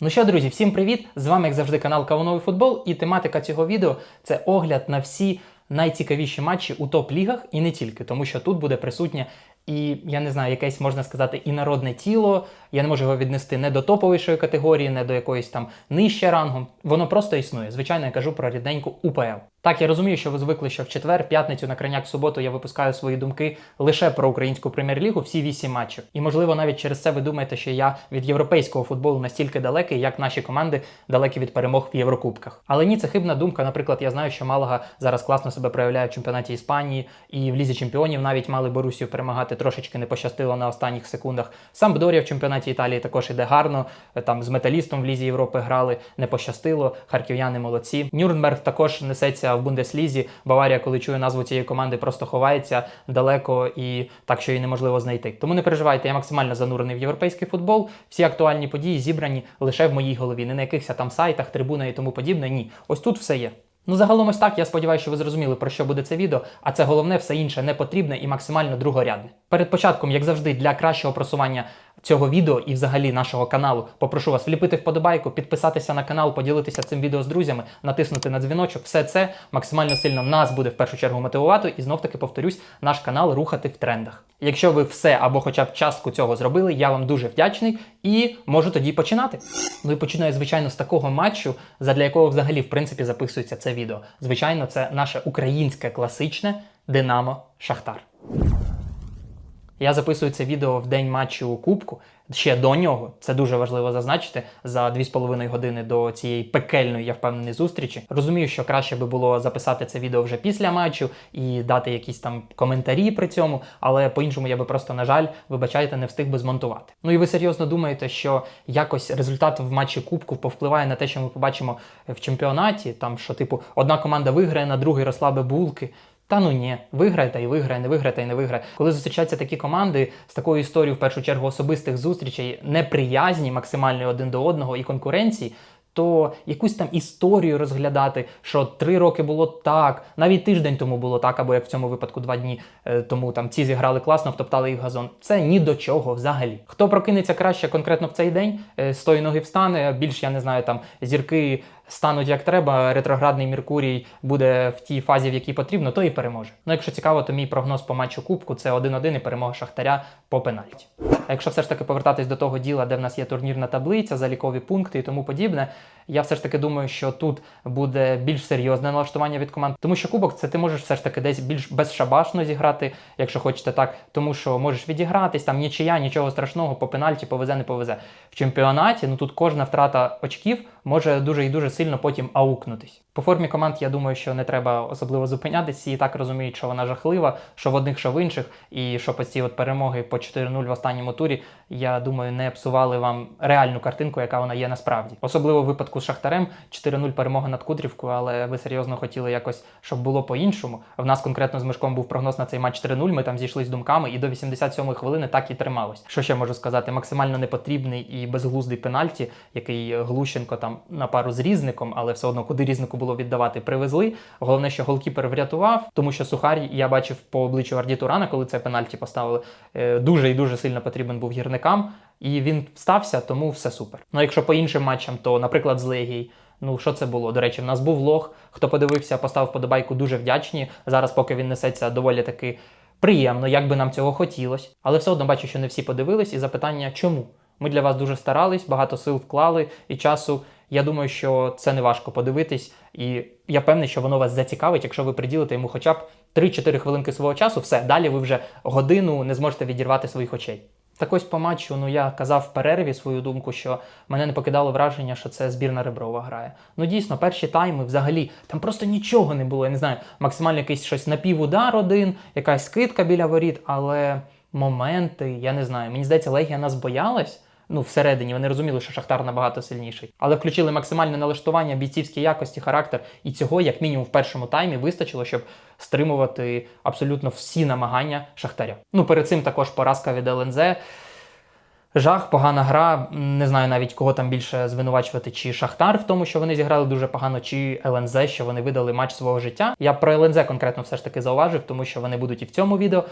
Ну що, друзі, всім привіт! З вами, як завжди, канал Кавуновий футбол, і тематика цього відео це огляд на всі найцікавіші матчі у топ-лігах і не тільки, тому що тут буде присутнє і я не знаю, якесь можна сказати і народне тіло. Я не можу його віднести не до топовішої категорії, не до якоїсь там нижче рангом. Воно просто існує. Звичайно, я кажу про рідненьку УПЛ. Так, я розумію, що ви звикли, що в четвер, п'ятницю на крайняк в суботу я випускаю свої думки лише про українську прем'єр-лігу, всі вісім матчів. І можливо, навіть через це ви думаєте, що я від європейського футболу настільки далекий, як наші команди далекі від перемог в Єврокубках. Але ні, це хибна думка. Наприклад, я знаю, що Малага зараз класно себе проявляє в чемпіонаті Іспанії і в лізі чемпіонів навіть мали Борусію перемагати. Трошечки не пощастило на останніх секундах. Сампдорія в чемпіонаті Італії також іде гарно. Там з металістом в лізі Європи грали, не пощастило. Харків'яни молодці. Нюрнберг також несеться в Бундеслізі. Баварія, коли чує назву цієї команди, просто ховається далеко і так, що її неможливо знайти. Тому не переживайте, я максимально занурений в європейський футбол. Всі актуальні події зібрані лише в моїй голові, не на якихось там сайтах, трибунах і тому подібне. Ні, ось тут все є. Ну, загалом ось так, я сподіваюся, що ви зрозуміли, про що буде це відео, а це головне, все інше не потрібне і максимально другорядне. Перед початком, як завжди, для кращого просування цього відео і взагалі нашого каналу, попрошу вас вліпити вподобайку, підписатися на канал, поділитися цим відео з друзями, натиснути на дзвіночок. Все це максимально сильно нас буде в першу чергу мотивувати і знов таки повторюсь, наш канал рухати в трендах. Якщо ви все або хоча б частку цього зробили, я вам дуже вдячний і можу тоді починати. Ну і починаю, звичайно, з такого матчу, задля якого взагалі в принципі записується це відео. Звичайно, це наше українське класичне Динамо Шахтар. Я записую це відео в день матчу Кубку. Ще до нього це дуже важливо зазначити за 2,5 години до цієї пекельної, я впевнений, зустрічі. Розумію, що краще би було записати це відео вже після матчу і дати якісь там коментарі при цьому, але по-іншому я би просто, на жаль, вибачайте, не встиг би змонтувати. Ну і ви серйозно думаєте, що якось результат в матчі Кубку повпливає на те, що ми побачимо в чемпіонаті, там що, типу, одна команда виграє, на другий розслабе булки. Та ну ні, виграє та й виграє, не виграє та й не виграє. Коли зустрічаються такі команди з такою історією, в першу чергу, особистих зустрічей, неприязні максимальної один до одного і конкуренції, то якусь там історію розглядати, що три роки було так, навіть тиждень тому було так, або як в цьому випадку два дні е, тому там ці зіграли класно, втоптали їх газон. Це ні до чого взагалі. Хто прокинеться краще конкретно в цей день, е, з тої ноги встане, більш я не знаю, там зірки стануть як треба, ретроградний Меркурій буде в тій фазі, в якій потрібно, то і переможе. Ну, якщо цікаво, то мій прогноз по матчу Кубку це 1-1 і перемога Шахтаря по пенальті. А якщо все ж таки повертатись до того діла, де в нас є турнірна таблиця, залікові пункти і тому подібне, я все ж таки думаю, що тут буде більш серйозне налаштування від команд, тому що кубок це ти можеш все ж таки десь більш безшабашно зіграти, якщо хочете так, тому що можеш відігратись, там нічия, нічого страшного, по пенальті повезе, не повезе. В чемпіонаті ну тут кожна втрата очків може дуже і дуже сильно потім аукнутись. По формі команд я думаю, що не треба особливо зупинятись. Всі і так розуміють, що вона жахлива, що в одних, що в інших, і що по ці от перемоги по 4-0 в останньому турі, я думаю, не псували вам реальну картинку, яка вона є насправді. Особливо в випадку з Шахтарем 4-0 перемога над Кудрівкою, але ви серйозно хотіли якось, щоб було по-іншому. В нас конкретно з Мишком був прогноз на цей матч 3-0. Ми там зійшли думками, і до 87-ї хвилини так і трималось. Що ще можу сказати? Максимально непотрібний і безглуздий пенальті, який Глущенко там на пару з різником, але все одно куди різнику було віддавати, привезли. Головне, що голкіпер врятував, тому що Сухар, я бачив по обличчю Арді Турана, коли це пенальті поставили, е, дуже і дуже сильно потрібен був гірникам. І він стався, тому все супер. Ну якщо по іншим матчам, то, наприклад, з Легій. Ну, що це було? До речі, в нас був лог. Хто подивився, поставив подобайку, дуже вдячні. Зараз, поки він несеться доволі таки приємно, як би нам цього хотілося. Але все одно бачу, що не всі подивились, і запитання, чому? Ми для вас дуже старались, багато сил вклали і часу. Я думаю, що це не важко подивитись, і я певний, що воно вас зацікавить, якщо ви приділите йому хоча б 3-4 хвилинки свого часу, все, далі ви вже годину не зможете відірвати своїх очей. Так ось по матчу, ну я казав в перерві свою думку, що мене не покидало враження, що це збірна Реброва грає. Ну дійсно, перші тайми взагалі там просто нічого не було. Я не знаю, максимально якийсь щось напівудар один, якась скидка біля воріт, але моменти, я не знаю. Мені здається, Легія нас боялась. Ну, всередині вони розуміли, що Шахтар набагато сильніший, але включили максимальне налаштування, бійцівські якості, характер, і цього, як мінімум, в першому таймі вистачило, щоб стримувати абсолютно всі намагання Шахтаря. Ну, перед цим також поразка від ЛНЗ. Жах, погана гра. Не знаю навіть кого там більше звинувачувати, чи Шахтар в тому, що вони зіграли дуже погано, чи ЛНЗ, що вони видали матч свого життя. Я про ЛНЗ конкретно все ж таки зауважив, тому що вони будуть і в цьому відео.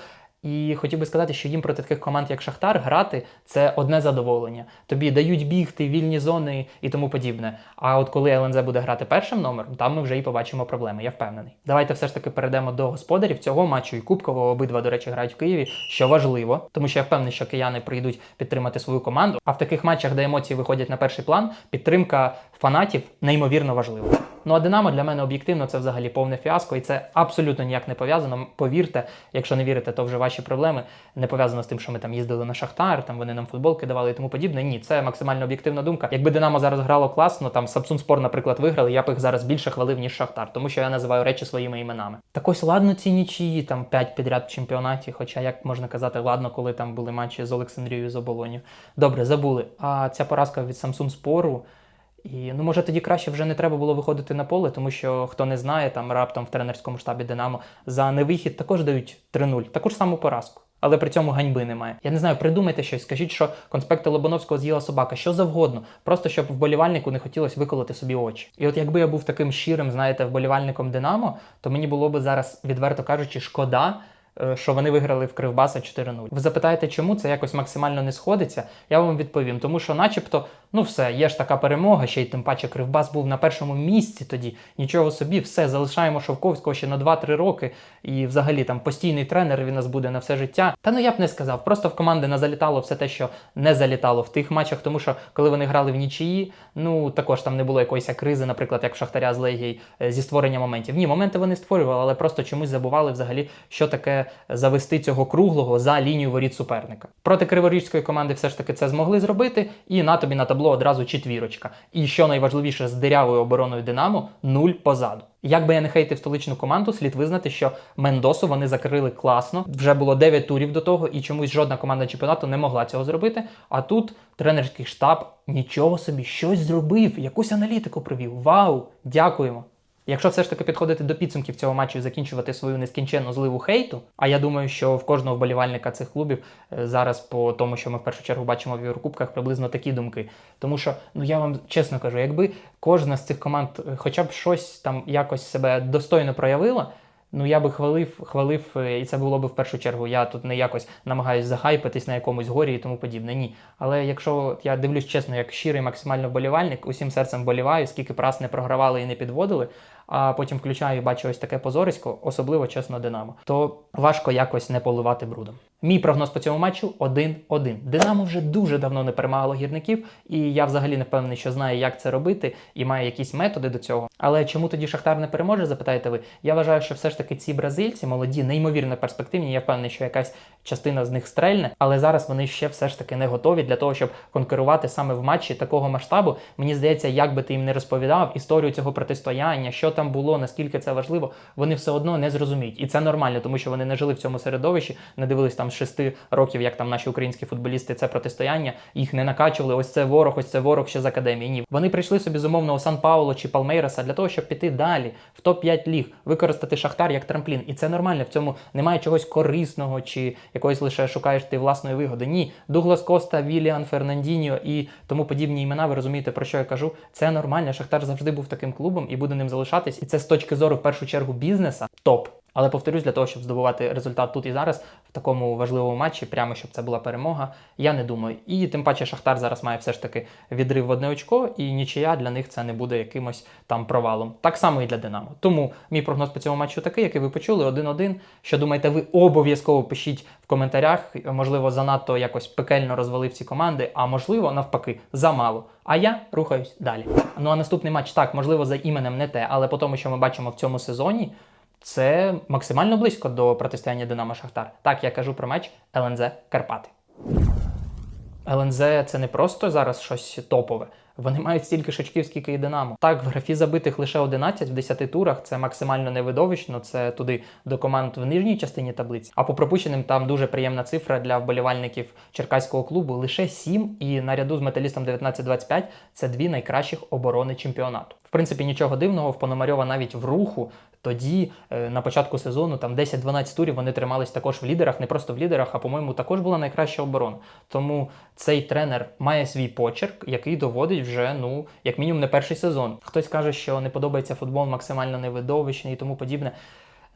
І хотів би сказати, що їм проти таких команд, як Шахтар, грати це одне задоволення. Тобі дають бігти, вільні зони і тому подібне. А от коли ЛНЗ буде грати першим номером, там ми вже і побачимо проблеми. Я впевнений. Давайте все ж таки перейдемо до господарів цього матчу і Кубкового. Обидва, до речі, грають в Києві, що важливо, тому що я впевнений, що кияни прийдуть підтримати свою команду. А в таких матчах, де емоції виходять на перший план, підтримка фанатів неймовірно важлива. Ну а Динамо для мене об'єктивно це взагалі повне фіаско, і це абсолютно ніяк не пов'язано. Повірте, якщо не вірите, то вже ваші проблеми не пов'язано з тим, що ми там їздили на Шахтар, там вони нам футболки давали і тому подібне. Ні, це максимально об'єктивна думка. Якби Динамо зараз грало класно, там Самсун Спор, наприклад, виграли, я б їх зараз більше хвалив, ніж Шахтар, тому що я називаю речі своїми іменами. Так ось ладно, ці нічиї, там п'ять підряд в чемпіонаті. Хоча як можна казати, ладно, коли там були матчі з Олександрією з Оболонів. Добре, забули. А ця поразка від Самсун Спору. І ну може тоді краще вже не треба було виходити на поле, тому що хто не знає, там раптом в тренерському штабі Динамо за невихід також дають 3-0, таку ж саму поразку. Але при цьому ганьби немає. Я не знаю, придумайте щось, скажіть, що конспекти Лобановського з'їла собака, що завгодно, просто щоб вболівальнику не хотілося виколоти собі очі. І от якби я був таким щирим, знаєте, вболівальником Динамо, то мені було би зараз, відверто кажучи, шкода. Е, Що вони виграли в Кривбаса 4-0. Ви запитаєте, чому це якось максимально не сходиться? Я вам відповім, тому що, начебто, ну все, є ж така перемога, ще й тим паче Кривбас був на першому місці тоді. Нічого собі, все, залишаємо Шовковського ще на 2-3 роки. І взагалі там постійний тренер він нас буде на все життя. Та ну я б не сказав. Просто в команди не залітало все те, що не залітало в тих матчах, тому що коли вони грали в нічиї, ну також там не було якоїсь кризи, наприклад, як в Шахтаря з Легією е, зі створення моментів. Ні, моменти вони створювали, але просто чомусь забували взагалі, що таке завести цього круглого за лінію воріт суперника. Проти криворіжської команди все ж таки це змогли зробити, і на тобі на табло одразу четвірочка. І що найважливіше, з дирявою обороною Динамо нуль позаду. Як би я не хейтив столичну команду, слід визнати, що Мендосу вони закрили класно. Вже було 9 турів до того, і чомусь жодна команда чемпіонату не могла цього зробити. А тут тренерський штаб нічого собі щось зробив, якусь аналітику провів. Вау! Дякуємо! Якщо все ж таки підходити до підсумків цього матчу і закінчувати свою нескінченну зливу хейту, а я думаю, що в кожного вболівальника цих клубів е, зараз, по тому, що ми в першу чергу бачимо в Єврокубках, приблизно такі думки. Тому що, ну я вам чесно кажу, якби кожна з цих команд е, хоча б щось там якось себе достойно проявила. Ну, я би хвалив, хвалив, е, і це було б в першу чергу. Я тут не якось намагаюсь захайпитись на якомусь горі і тому подібне. Ні. Але якщо я дивлюсь чесно, як щирий максимально вболівальник, усім серцем боліваю, скільки б раз не програвали і не підводили, а потім включаю і бачу ось таке позорисько, особливо чесно Динамо, то важко якось не поливати брудом. Мій прогноз по цьому матчу 1-1. Динамо вже дуже давно не перемагало гірників, і я взагалі не впевнений, що знає, як це робити, і має якісь методи до цього. Але чому тоді Шахтар не переможе, запитаєте ви? Я вважаю, що все ж таки ці бразильці молоді, неймовірно перспективні. Я впевнений, що якась частина з них стрельне, але зараз вони ще все ж таки не готові для того, щоб конкурувати саме в матчі такого масштабу. Мені здається, як би ти їм не розповідав історію цього протистояння, що там було, наскільки це важливо, вони все одно не зрозуміють. І це нормально, тому що вони не жили в цьому середовищі, не дивились там шести років, як там наші українські футболісти це протистояння, їх не накачували. Ось це ворог, ось це ворог ще з академії. Ні, вони прийшли собі з умовного Сан Пауло чи Палмейраса для того, щоб піти далі в топ-5 ліг, використати шахтар як трамплін. І це нормально. В цьому немає чогось корисного чи якоїсь лише шукаєш ти власної вигоди. Ні, Дуглас Коста, Віліан, Фернандіньо і тому подібні імена. Ви розумієте, про що я кажу? Це нормально. Шахтар завжди був таким клубом і буде ним залишатись. І це з точки зору в першу чергу бізнеса топ. Але повторюсь, для того, щоб здобувати результат тут і зараз в такому важливому матчі, прямо щоб це була перемога, я не думаю. І тим паче Шахтар зараз має все ж таки відрив в одне очко, і нічия для них це не буде якимось там провалом. Так само і для Динамо. Тому мій прогноз по цьому матчу такий, який ви почули, 1-1. Що думаєте, ви обов'язково пишіть в коментарях. Можливо, занадто якось пекельно розвалив ці команди, а можливо, навпаки, замало. А я рухаюсь далі. Ну а наступний матч так, можливо, за іменем не те, але по тому, що ми бачимо в цьому сезоні. Це максимально близько до протистояння Динамо Шахтар. Так, я кажу про матч ЛНЗ Карпати. ЛНЗ це не просто зараз щось топове. Вони мають стільки ж очків, скільки і Динамо. Так, в графі забитих лише 11 в 10 турах. Це максимально невидовищно. Це туди до команд в нижній частині таблиці. А по пропущеним там дуже приємна цифра для вболівальників черкаського клубу. Лише 7 і наряду з металістом 19-25 це дві найкращих оборони чемпіонату. В принципі, нічого дивного в Пономарьова навіть в руху. Тоді е, на початку сезону там 10-12 турів вони тримались також в лідерах, не просто в лідерах, а по-моєму також була найкраща оборона. Тому цей тренер має свій почерк, який доводить вже ну як мінімум не перший сезон. Хтось каже, що не подобається футбол максимально невидовищний і тому подібне.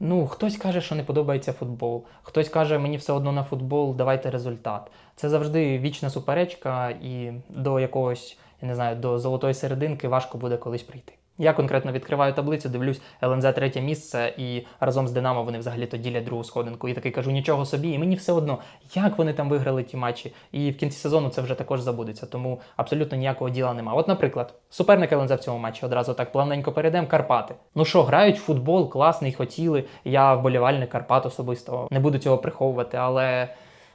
Ну, хтось каже, що не подобається футбол, хтось каже, мені все одно на футбол, давайте результат. Це завжди вічна суперечка, і до якогось, я не знаю, до золотої серединки важко буде колись прийти. Я конкретно відкриваю таблицю, дивлюсь ЛНЗ третє місце, і разом з Динамо вони взагалі то ділять другу сходинку. І такий кажу, нічого собі, і мені все одно, як вони там виграли ті матчі. І в кінці сезону це вже також забудеться, тому абсолютно ніякого діла нема. От, наприклад, суперник ЛНЗ в цьому матчі одразу так плавненько перейдемо. Карпати. Ну що, грають футбол, класний, хотіли. Я вболівальник Карпат особисто не буду цього приховувати, але.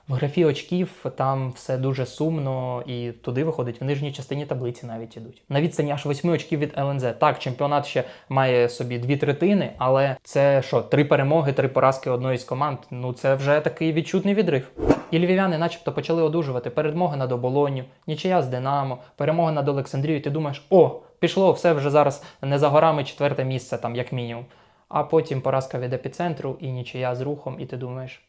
В графі очків там все дуже сумно, і туди виходить в нижній частині таблиці навіть ідуть. На відстані аж 8 очків від ЛНЗ. Так, чемпіонат ще має собі дві третини, але це що, три перемоги, три поразки одної з команд. Ну це вже такий відчутний відрив. І львів'яни, начебто, почали одужувати. Перемога над оболонню, нічия з Динамо, перемога над Олександрією. Ти думаєш, о, пішло, все вже зараз не за горами четверте місце, там як мінімум. А потім поразка від епіцентру і нічия з рухом, і ти думаєш.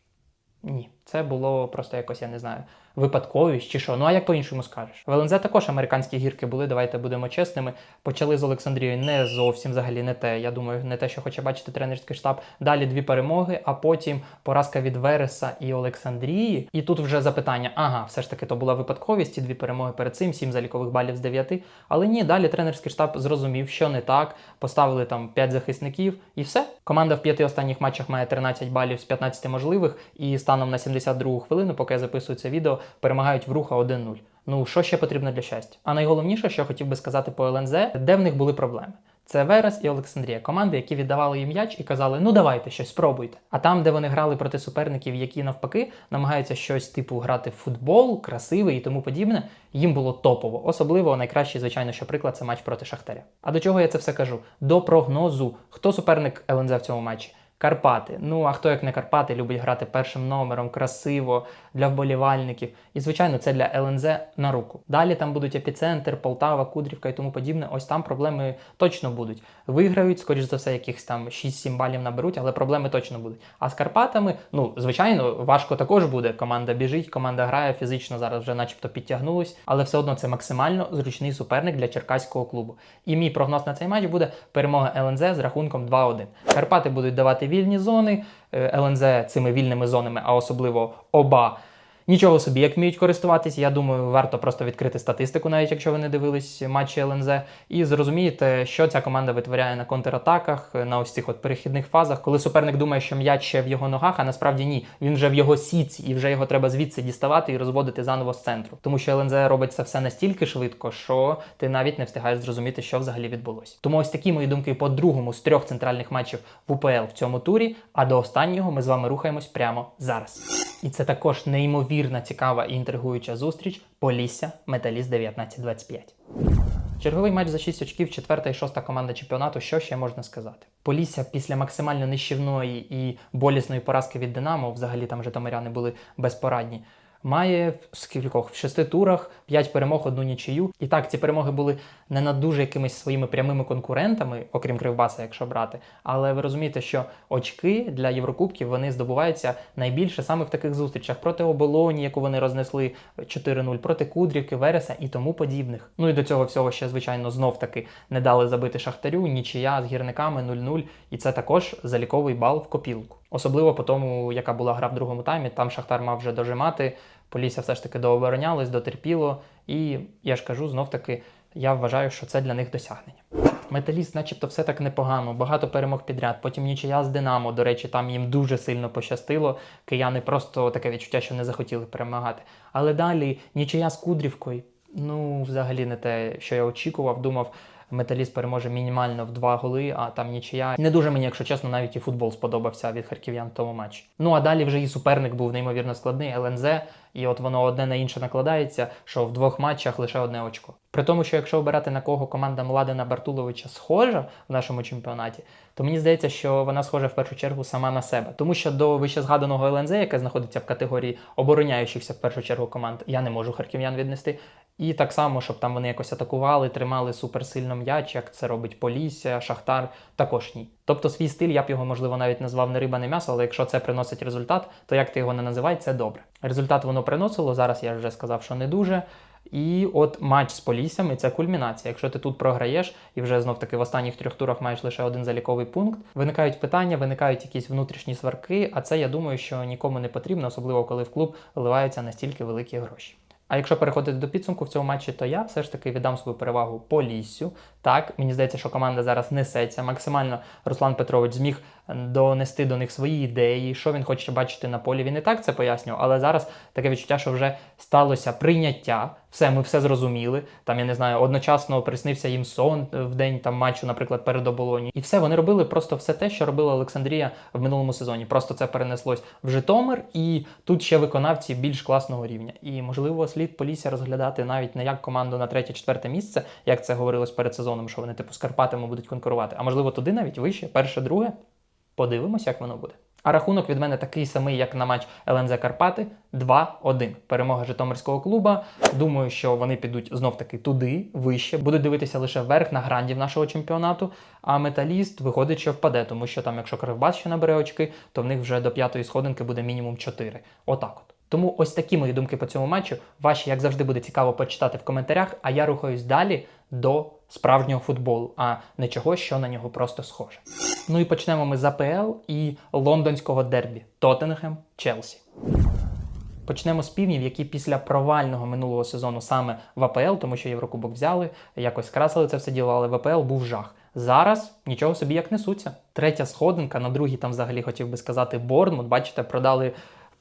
Ні, це було просто якось, я не знаю, випадковість чи що. Ну а як по-іншому скажеш? В ЛНЗ також американські гірки були, давайте будемо чесними. Почали з Олександрією не зовсім взагалі не те. Я думаю, не те, що хоче бачити тренерський штаб. Далі дві перемоги, а потім поразка від Вереса і Олександрії. І тут вже запитання: ага, все ж таки то була випадковість, ці дві перемоги перед цим, сім залікових балів з дев'яти. Але ні, далі тренерський штаб зрозумів, що не так. Поставили там 5 захисників, і все. Команда в п'яти останніх матчах має 13 балів з 15 можливих, і станом на 72 хвилину, поки я записую це відео, перемагають в руха 1-0. Ну що ще потрібно для щастя? А найголовніше, що хотів би сказати по ЛНЗ, де в них були проблеми. Це Верес і Олександрія, команди, які віддавали їм м'яч і казали, ну давайте щось спробуйте. А там, де вони грали проти суперників, які навпаки намагаються щось типу грати в футбол, красивий і тому подібне, їм було топово. Особливо найкращий, звичайно, що приклад це матч проти Шахтаря. А до чого я це все кажу? До прогнозу. Хто суперник ЛНЗ в цьому матчі? Карпати. Ну а хто як не Карпати любить грати першим номером, красиво для вболівальників. І звичайно, це для ЛНЗ на руку. Далі там будуть епіцентр, Полтава, Кудрівка і тому подібне. Ось там проблеми точно будуть. Виграють, скоріш за все, якихось там 6-7 балів наберуть, але проблеми точно будуть. А з Карпатами, ну звичайно, важко також буде. Команда біжить, команда грає фізично зараз вже, начебто, підтягнулась, але все одно це максимально зручний суперник для черкаського клубу. І мій прогноз на цей матч буде перемога ЛНЗ з рахунком 2-1. Карпати будуть давати вільні зони. е, ЛНЗ цими вільними зонами, а особливо оба. Нічого собі, як вміють користуватись. Я думаю, варто просто відкрити статистику, навіть якщо ви не дивились матчі ЛНЗ, і зрозумієте, що ця команда витворяє на контратаках, на ось цих от перехідних фазах, коли суперник думає, що м'яч ще в його ногах, а насправді ні. Він вже в його сіці, і вже його треба звідси діставати і розводити заново з центру. Тому що ЛНЗ робить це все настільки швидко, що ти навіть не встигаєш зрозуміти, що взагалі відбулося. Тому ось такі мої думки по другому з трьох центральних матчів в УПЛ в цьому турі. А до останнього ми з вами рухаємось прямо зараз. І це також неймовірна, цікава і інтригуюча зустріч Полісся Металіст 1925. Черговий матч за 6 очків, четверта і шоста команда чемпіонату. Що ще можна сказати? Полісся після максимально нищівної і болісної поразки від Динамо, взагалі там житомиряни були безпорадні. Має в скількох в шести турах 5 перемог, одну нічию. І так, ці перемоги були не над дуже якимись своїми прямими конкурентами, окрім Кривбаса, якщо брати. Але ви розумієте, що очки для Єврокубків вони здобуваються найбільше саме в таких зустрічах проти оболоні, яку вони рознесли 4-0, проти Кудрівки, Вереса і тому подібних. Ну і до цього всього ще, звичайно, знов таки не дали забити Шахтарю, нічия з гірниками 0-0. І це також заліковий бал в копілку. Особливо по тому, яка була гра в другому таймі. Там Шахтар мав вже дожимати. Полісся все ж таки дооборонялось, дотерпіло. І я ж кажу, знов таки, я вважаю, що це для них досягнення. Металіст, начебто, все так непогано, багато перемог підряд. Потім нічия з Динамо. До речі, там їм дуже сильно пощастило. Кияни просто таке відчуття, що не захотіли перемагати. Але далі нічия з Кудрівкою. Ну, взагалі не те, що я очікував. Думав, металіст переможе мінімально в два голи, а там нічия. Не дуже мені, якщо чесно, навіть і футбол сподобався від харків'ян в тому матчі. Ну а далі вже і суперник був неймовірно складний, ЛНЗ, і от воно одне на інше накладається, що в двох матчах лише одне очко. При тому, що якщо обирати на кого команда Младена Бартуловича схожа в нашому чемпіонаті, то мені здається, що вона схожа в першу чергу сама на себе. Тому що до вище згаданого ЛНЗ, яке знаходиться в категорії обороняючихся в першу чергу команд, я не можу харків'ян віднести. І так само, щоб там вони якось атакували, тримали суперсильно м'яч, як це робить Полісся, Шахтар, також ні. Тобто свій стиль я б його, можливо, навіть назвав не риба, не м'ясо, але якщо це приносить результат, то як ти його не називай, це добре. Результат воно приносило. Зараз я вже сказав, що не дуже. І от матч з Поліссями це кульмінація. Якщо ти тут програєш і вже знов таки в останніх трьох турах маєш лише один заліковий пункт, виникають питання, виникають якісь внутрішні сварки. А це я думаю, що нікому не потрібно, особливо коли в клуб вливаються настільки великі гроші. А якщо переходити до підсумку в цьому матчі, то я все ж таки віддам свою перевагу Поліссю. Так, мені здається, що команда зараз несеться. Максимально Руслан Петрович зміг донести до них свої ідеї, що він хоче бачити на полі. Він і так це пояснював, але зараз таке відчуття, що вже сталося прийняття. Все, ми все зрозуміли. Там я не знаю, одночасно приснився їм сон в день там матчу, наприклад, перед оболоні. І все вони робили просто все те, що робила Олександрія в минулому сезоні. Просто це перенеслось в Житомир, і тут ще виконавці більш класного рівня. І можливо, слід Полісся розглядати навіть не як команду на третє-четверте місце, як це говорилось перед сезоном, що вони типу з Карпатами будуть конкурувати. А можливо, туди навіть вище, перше, друге. Подивимось, як воно буде. А рахунок від мене такий самий, як на матч ЛНЗ Карпати 2-1. Перемога Житомирського клуба. Думаю, що вони підуть знов таки туди, вище, будуть дивитися лише вверх на грандів нашого чемпіонату. А металіст виходить, що впаде, тому що там, якщо Кривбас ще набере очки, то в них вже до п'ятої сходинки буде мінімум 4. Отак от. Тому ось такі мої думки по цьому матчу. Ваші, як завжди, буде цікаво почитати в коментарях. А я рухаюсь далі до справжнього футболу, а не чогось, що на нього просто схоже. Ну і почнемо ми з АПЛ і лондонського дербі Тоттенгем Челсі. Почнемо з півнів, які після провального минулого сезону саме в АПЛ, тому що Єврокубок взяли, якось скрасили це все діло, але в АПЛ був жах. Зараз нічого собі як несуться. Третя сходинка, на другій там взагалі хотів би сказати Борнмут. Бачите, продали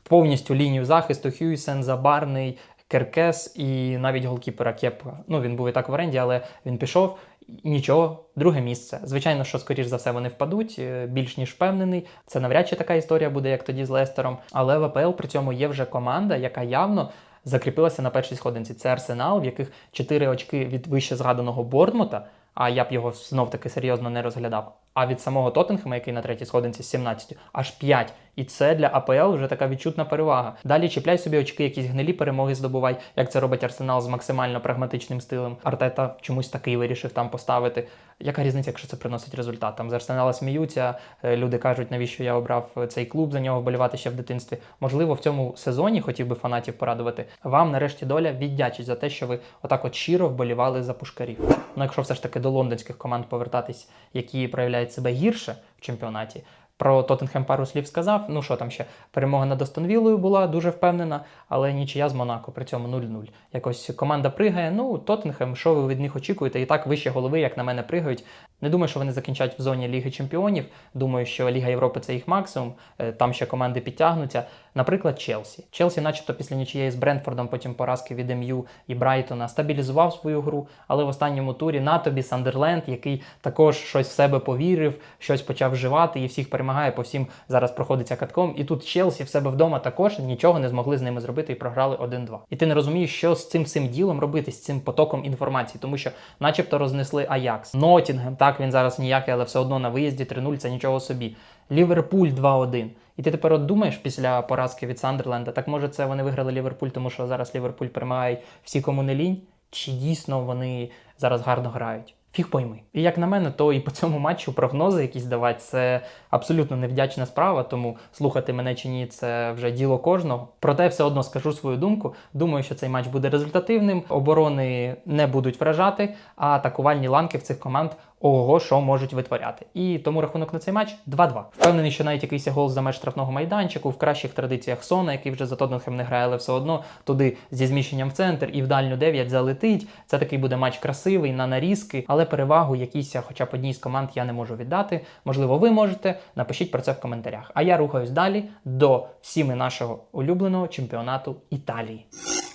повністю лінію захисту Хьюісен, Забарний, Керкес і навіть голкіпера Кепка. Ну він був і так в оренді, але він пішов. Нічого, друге місце. Звичайно, що скоріш за все вони впадуть, е, більш ніж впевнений. Це навряд чи така історія буде, як тоді з Лестером. Але в АПЛ при цьому є вже команда, яка явно закріпилася на першій сходинці. Це Арсенал, в яких 4 очки від вище згаданого Борнмута. А я б його знов таки серйозно не розглядав. А від самого Тоттенхема, який на третій сходинці з 17, аж 5. І це для АПЛ вже така відчутна перевага. Далі чіпляй собі очки, якісь гнилі перемоги здобувай, як це робить Арсенал з максимально прагматичним стилем. Артета чомусь такий вирішив там поставити. Яка різниця, якщо це приносить результат? Там з Арсенала сміються, е, люди кажуть, навіщо я обрав цей клуб за нього вболівати ще в дитинстві. Можливо, в цьому сезоні хотів би фанатів порадувати. Вам нарешті доля віддячить за те, що ви отак от щиро вболівали за пушкарів. Ну, якщо все ж таки до лондонських команд повертатись, які проявляють себе гірше в чемпіонаті. Про Тоттенхем пару слів сказав. Ну що там ще? Перемога над Астонвілою була дуже впевнена, але нічия з Монако, при цьому 0-0. Якось команда пригає. Ну, Тоттенхем, що ви від них очікуєте? І так вище голови, як на мене, пригають. Не думаю, що вони закінчать в зоні Ліги Чемпіонів. Думаю, що Ліга Європи це їх максимум. Е, Там ще команди підтягнуться. Наприклад, Челсі. Челсі, начебто, після нічієї з Брентфордом, потім поразки від МЮ і Брайтона, стабілізував свою гру, але в останньому турі на тобі Сандерленд, який також щось в себе повірив, щось почав вживати і всіх перемагає по всім зараз проходиться катком. І тут Челсі в себе вдома також нічого не змогли з ними зробити і програли 1-2. І ти не розумієш, що з цим всім ділом робити, з цим потоком інформації, тому що, начебто, рознесли Аякс, Нотінгем, так він зараз ніякий, але все одно на виїзді 3-0 це нічого собі. Ліверпуль 2-1. І ти тепер от думаєш після поразки від Сандерленда, так може це вони виграли Ліверпуль, тому що зараз Ліверпуль перемагає всі, кому не лінь? Чи дійсно вони зараз гарно грають? Фіг пойми. І як на мене, то і по цьому матчу прогнози якісь давати це абсолютно невдячна справа, тому слухати мене чи ні, це вже діло кожного. Проте все одно скажу свою думку. Думаю, що цей матч буде результативним. Оборони не будуть вражати, а атакувальні ланки в цих команд ого, що можуть витворяти. І тому рахунок на цей матч 2-2. Впевнений, що навіть якийсь гол за меж штрафного майданчику в кращих традиціях Сона, який вже за Тоттенхем не грає, але все одно туди зі зміщенням в центр і в дальню 9 залетить. Це такий буде матч красивий на нарізки, але перевагу якійсь, хоча б одній з команд я не можу віддати. Можливо, ви можете. Напишіть про це в коментарях. А я рухаюсь далі до всіми нашого улюбленого чемпіонату Італії.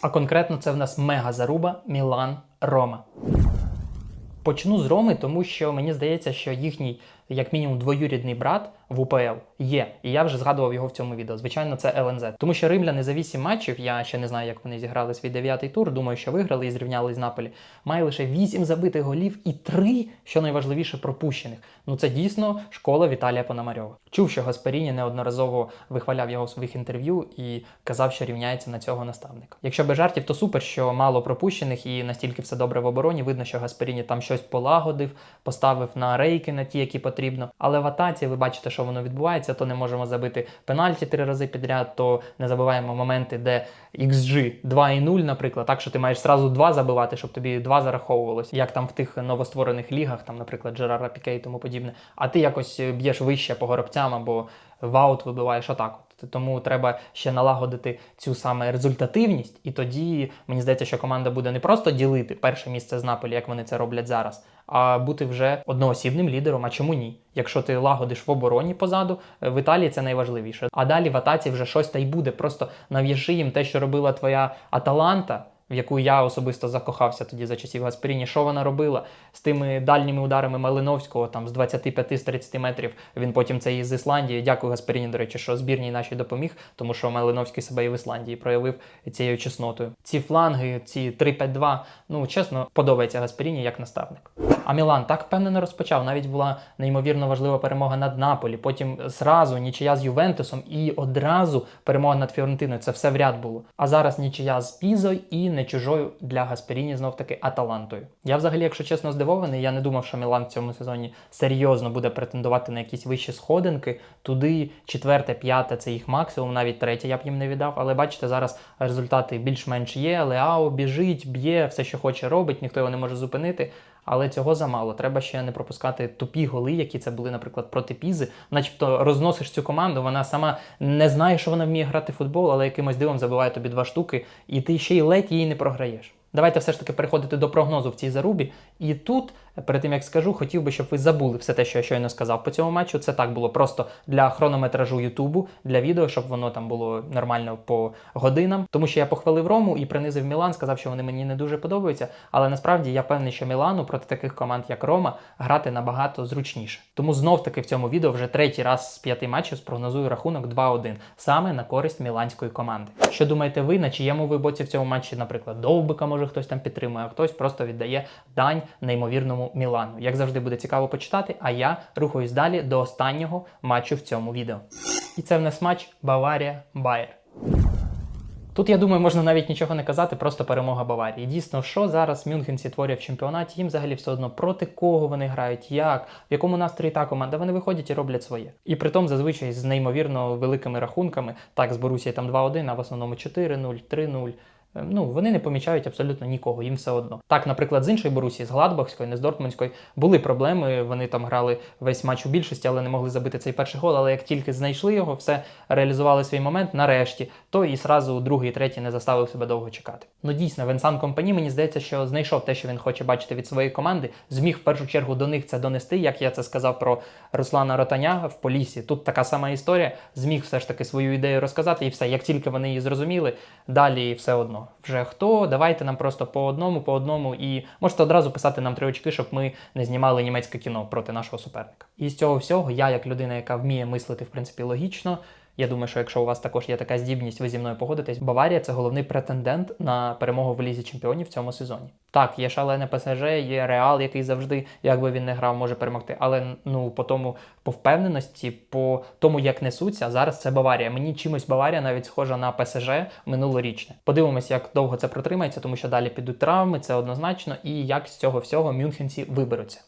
А конкретно це в нас мега заруба Мілан Рома. Почну з Роми, тому що мені здається, що їхній, як мінімум, двоюрідний брат в УПЛ є. І я вже згадував його в цьому відео. Звичайно, це ЛНЗ. Тому що римляни за 8 матчів, я ще не знаю, як вони зіграли свій дев'ятий тур. Думаю, що виграли і зрівняли з Наполі. Має лише 8 забитих голів і 3, що найважливіше, пропущених. Ну це дійсно школа Віталія Пономарьова. Чув, що Гасперіні неодноразово вихваляв його в своїх інтерв'ю і казав, що рівняється на цього наставника. Якщо без жартів, то супер, що мало пропущених і настільки все добре в обороні. Видно, що Гасперіні там щось полагодив, поставив на рейки на ті, які потрібні. Потрібно. Але в атаці ви бачите, що воно відбувається, то не можемо забити пенальті три рази підряд, то не забуваємо моменти, де XG 2,0, наприклад, так що ти маєш зразу два забивати, щоб тобі два зараховувалось, як там в тих новостворених лігах, там, наприклад, Джерара Піке і тому подібне. А ти якось б'єш вище по горобцям або в аут вибиваєш отак. Тому треба ще налагодити цю саме результативність, і тоді мені здається, що команда буде не просто ділити перше місце з Наполі, як вони це роблять зараз, а бути вже одноосібним лідером. А чому ні? Якщо ти лагодиш в обороні позаду, е, в Італії це найважливіше. А далі в атаці вже щось та й буде. Просто нав'яжи їм те, що робила твоя Аталанта. В яку я особисто закохався тоді за часів Гаспаріні, що вона робила з тими дальніми ударами Малиновського, там з 25 з 30 метрів. Він потім це із Ісландії. Дякую Гаспаріні, до речі, що збірній нашій допоміг, тому що Малиновський себе і в Ісландії проявив цією чеснотою. Ці фланги, ці 3-5-2, ну чесно, подобається Гаспаріні як наставник. А Мілан так впевнено розпочав. Навіть була неймовірно важлива перемога над Наполі. Потім зразу нічия з Ювентусом і одразу перемога над Фіорентиною. Це все в ряд було. А зараз нічия з Пізою і не чужою для Гасперіні знов таки Аталантою. Я взагалі, якщо чесно, здивований. Я не думав, що Мілан в цьому сезоні серйозно буде претендувати на якісь вищі сходинки. Туди четверте, п'яте це їх максимум, навіть третє я б їм не віддав. Але бачите, зараз результати більш-менш є. Леао біжить, б'є, все, що хоче, робить, ніхто його не може зупинити. Але цього замало. Треба ще не пропускати тупі голи, які це були, наприклад, проти Пізи. Начебто розносиш цю команду, вона сама не знає, що вона вміє грати в футбол, але якимось дивом забиває тобі два штуки, і ти ще й ледь її не програєш. Давайте все ж таки переходити до прогнозу в цій зарубі. І тут, перед тим як скажу, хотів би, щоб ви забули все те, що я щойно сказав по цьому матчу. Це так було просто для хронометражу Ютубу, для відео, щоб воно там було нормально по годинам. Тому що я похвалив Рому і принизив Мілан, сказав, що вони мені не дуже подобаються. Але насправді я певний, що Мілану проти таких команд, як Рома, грати набагато зручніше. Тому знов таки в цьому відео вже третій раз з п'яти матчів спрогнозую рахунок 2-1 саме на користь міланської команди. Що думаєте ви, на чиєму ви боці в цьому матчі, наприклад, Довбика може хтось там підтримує, а хтось просто віддає дань неймовірному Мілану. Як завжди буде цікаво почитати, а я рухаюсь далі до останнього матчу в цьому відео. І це в нас матч Баварія-Байер. Тут, я думаю, можна навіть нічого не казати, просто перемога Баварії. Дійсно, що зараз мюнхенці творять в чемпіонаті, їм взагалі все одно проти кого вони грають, як, в якому настрої та команда, вони виходять і роблять своє. І при тому зазвичай з неймовірно великими рахунками. Так, з Борусією там 2-1, а в основному 4-0, 3-0. Ну, вони не помічають абсолютно нікого, їм все одно. Так, наприклад, з іншої Борусії, з Гладбахської, не з Дортмундської, були проблеми. Вони там грали весь матч у більшості, але не могли забити цей перший гол. Але як тільки знайшли його, все реалізували свій момент нарешті, то і сразу другий, третій не заставив себе довго чекати. Ну дійсно, Венсан Компані, мені здається, що знайшов те, що він хоче бачити від своєї команди, зміг в першу чергу до них це донести, як я це сказав про Руслана Ротаня в Полісі. Тут така сама історія. Зміг все ж таки свою ідею розказати, і все. Як тільки вони її зрозуміли, далі все одно. Вже хто, давайте нам просто по одному, по одному, і можете одразу писати нам три очки, щоб ми не знімали німецьке кіно проти нашого суперника. І з цього всього, я, як людина, яка вміє мислити в принципі логічно. Я думаю, що якщо у вас також є така здібність, ви зі мною погодитесь. Баварія це головний претендент на перемогу в лізі чемпіонів в цьому сезоні. Так, є шалене ПСЖ, є Реал, який завжди, як би він не грав, може перемогти. Але ну по тому, по впевненості, по тому, як несуться, зараз це Баварія. Мені чимось Баварія навіть схожа на ПСЖ минулорічне. Подивимось, як довго це протримається, тому що далі підуть травми, це однозначно, і як з цього всього мюнхенці виберуться.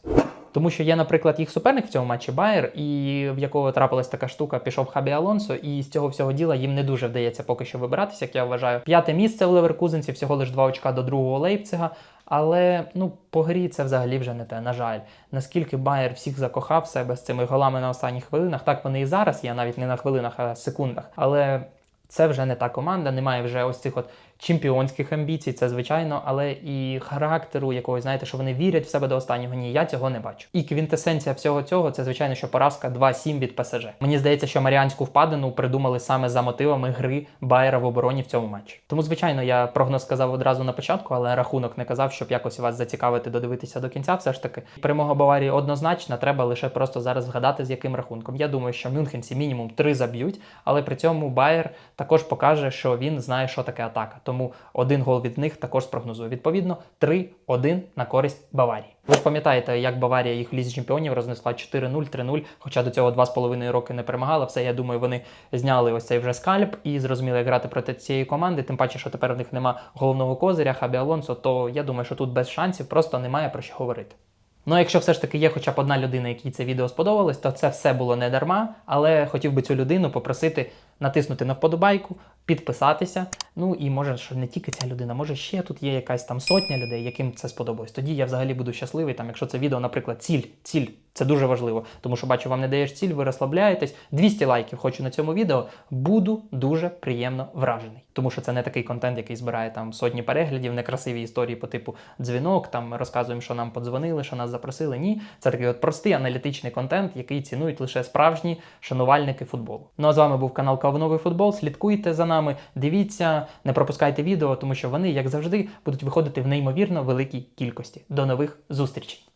Тому що є, наприклад, їх суперник в цьому матчі Байер, і в якого трапилась така штука, пішов Хабі Алонсо, і з цього всього діла їм не дуже вдається поки що вибиратися, як я вважаю. П'яте місце у Леверкузенці, всього лиш два очка до другого Лейпцига. Але ну по грі це взагалі вже не те. На жаль, наскільки Байер всіх закохав себе з цими голами на останніх хвилинах, так вони і зараз є, навіть не на хвилинах, а секундах. Але це вже не та команда, немає вже ось цих от чемпіонських амбіцій, це звичайно, але і характеру якогось, знаєте, що вони вірять в себе до останнього. Ні, я цього не бачу. І квінтесенція всього цього це звичайно, що поразка 2-7 від ПСЖ. Мені здається, що Маріанську впадину придумали саме за мотивами гри Байера в обороні в цьому матчі. Тому, звичайно, я прогноз сказав одразу на початку, але рахунок не казав, щоб якось вас зацікавити, додивитися до кінця. Все ж таки, перемога Баварії однозначна. Треба лише просто зараз згадати, з яким рахунком. Я думаю, що мюнхенці мінімум 3 заб'ють, але при цьому Байер також покаже, що він знає, що таке атака. Тому один гол від них також спрогнозує. Відповідно, 3-1 на користь Баварії. Ви ж пам'ятаєте, як Баварія їх в лізі чемпіонів рознесла 4-0, 3-0, хоча до цього 2,5 роки не перемагала. Все, я думаю, вони зняли ось цей вже скальп і зрозуміли, як грати проти цієї команди. Тим паче, що тепер в них нема головного козиря, Хабі Алонсо, то я думаю, що тут без шансів просто немає про що говорити. Ну, а якщо все ж таки є хоча б одна людина, якій це відео сподобалось, то це все було не дарма. Але хотів би цю людину попросити натиснути на вподобайку, підписатися. Ну і може, що не тільки ця людина, може ще тут є якась там сотня людей, яким це сподобалось. Тоді я взагалі буду щасливий. Там, якщо це відео, наприклад, ціль, ціль. Це дуже важливо, тому що бачу, вам не даєш ціль, ви розслабляєтесь. 200 лайків хочу на цьому відео. Буду дуже приємно вражений, тому що це не такий контент, який збирає там сотні переглядів, некрасиві історії по типу дзвінок. Там розказуємо, що нам подзвонили, що нас запросили. Ні, це такий от простий аналітичний контент, який цінують лише справжні шанувальники футболу. Ну а з вами був канал Кавновий футбол. Слідкуйте за нами, дивіться, не пропускайте відео, тому що вони, як завжди, будуть виходити в неймовірно великій кількості. До нових зустрічей!